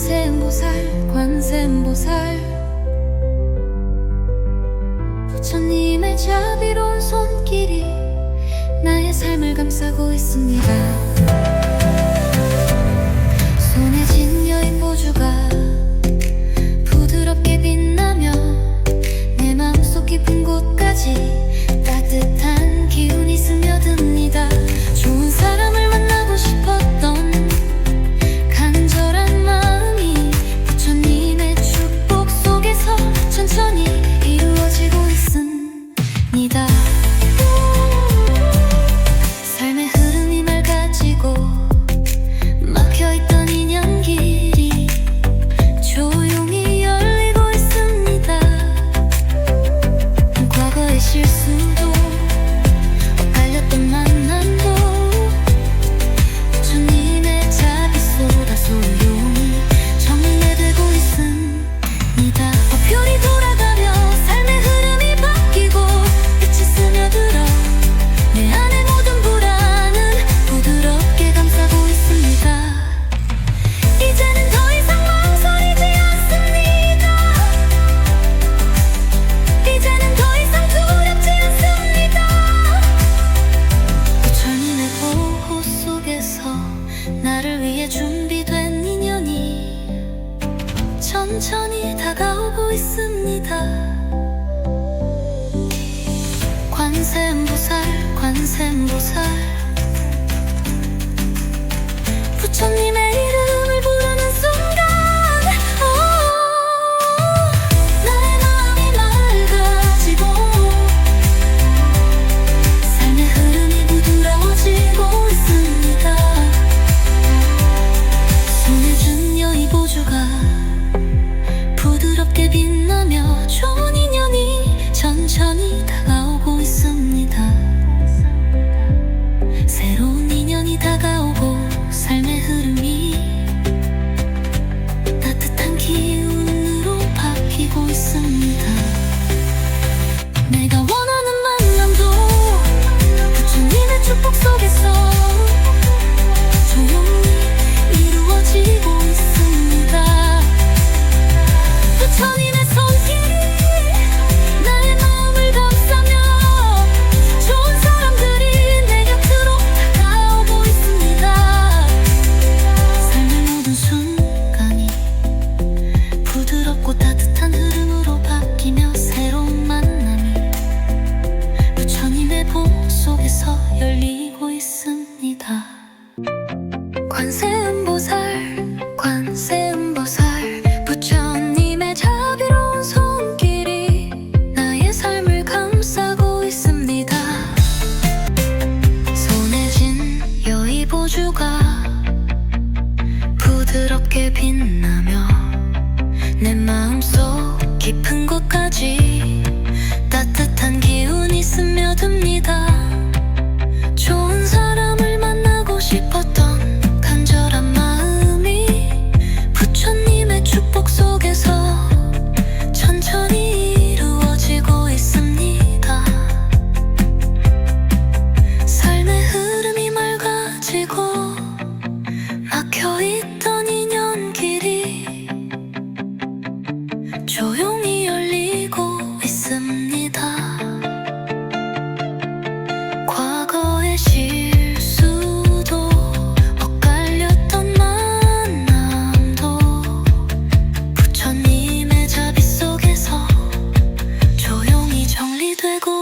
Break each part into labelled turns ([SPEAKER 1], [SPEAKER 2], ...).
[SPEAKER 1] 관세음보살 관세음보살. 부처님의 자비로운 손길이 나의 삶을 감싸고 있습니다. 손에 진 여인 보주가 부드럽게 빛나며 내 마음속 깊은 곳까지 관세음보살 관세음보살. 부처님의 이름을 부르는 순간 나의 마음이 맑아지고 삶의 흐름이 부드러워지고 있습니다. 손에 준 여의 보조가 부드럽게 빛나며 좋은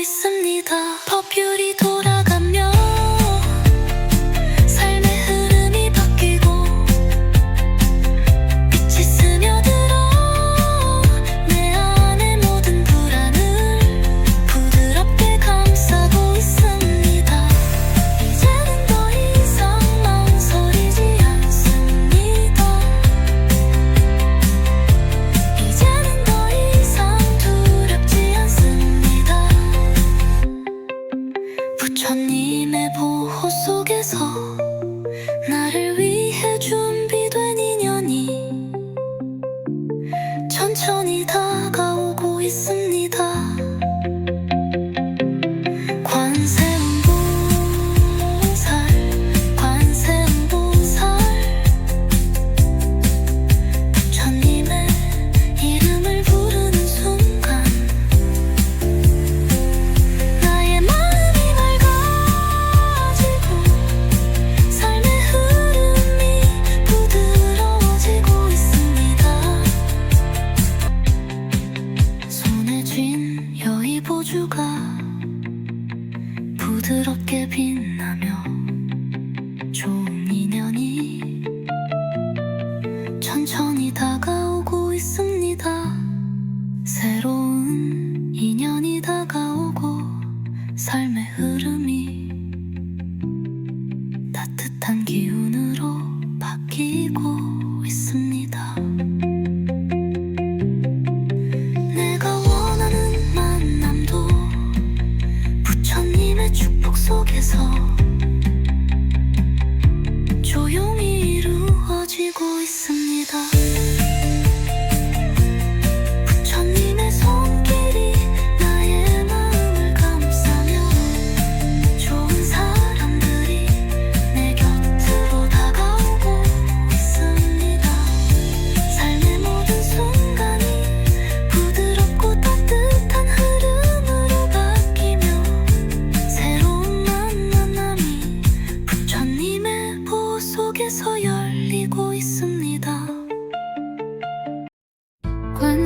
[SPEAKER 1] 있습니다. 법률이 돌아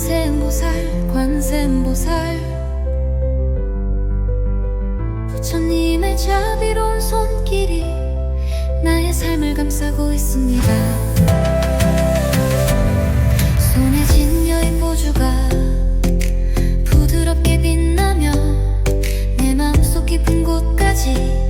[SPEAKER 1] 관세음보살 관세음보살. 부처님의 자비로운 손길이 나의 삶을 감싸고 있습니다. 손에 진 여인 보주가 부드럽게 빛나며 내 마음속 깊은 곳까지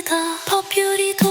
[SPEAKER 1] 봅시다 버퓨리도